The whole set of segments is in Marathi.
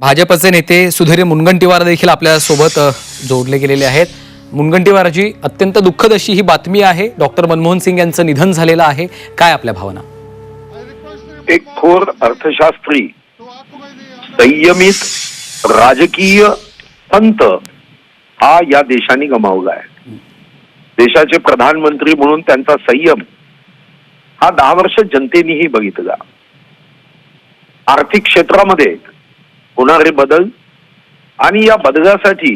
भाजपचे नेते सुधीर मुनगंटीवार देखील आपल्यासोबत जोडले गेलेले आहेत. मुनगंटीवारजी अत्यंत दुःखद अशी ही बातमी आहे. डॉक्टर मनमोहन सिंग यांचं निधन झालेलं आहे. काय आपल्या भावना? एक थोर अर्थशास्त्री संयमित राजकीय संत हा या देशाने गमावला आहे. देशाचे प्रधानमंत्री म्हणून त्यांचा संयम हा दहा वर्ष जनतेनेही बघितला. आर्थिक क्षेत्रामध्ये होणारे बदल आणि या बदलासाठी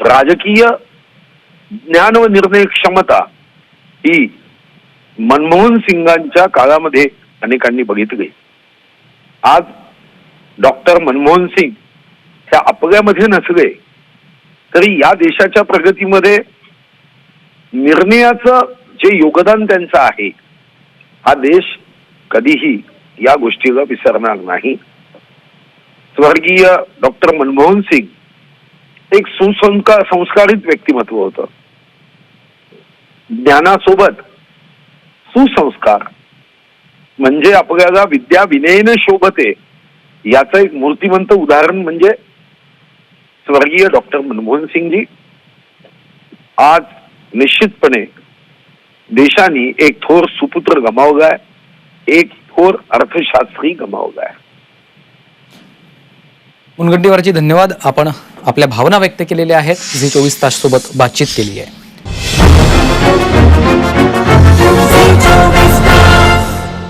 राजकीय ज्ञान व निर्णय क्षमता ही मनमोहन सिंगांच्या काळामध्ये अनेकांनी बघितली. आज डॉक्टर मनमोहन सिंग ह्या आपल्यामध्ये नसले तरी या देशाच्या प्रगतीमध्ये निर्णयाचं जे योगदान त्यांचं आहे हा देश कधीही या गोष्टीला विसरणार नाही. स्वर्गीय डॉक्टर मनमोहन सिंग एक सुसंस्कार संस्कारित व्यक्तिमत्व होतं. ज्ञानासोबत सुसंस्कार म्हणजे आपल्याला विद्या विनयन शोभते याचं एक मूर्तिमंत उदाहरण म्हणजे स्वर्गीय डॉक्टर मनमोहन सिंगजी. आज निश्चितपणे देशाने एक थोर सुपुत्र गमावलाय एक थोर अर्थशास्त्री गमावलाय. मुनगंटीवारची धन्यवाद. आपण आपल्या भावना व्यक्त केलेल्या आहेत. जी चोवीस ताससोबत बातचीत केली आहे.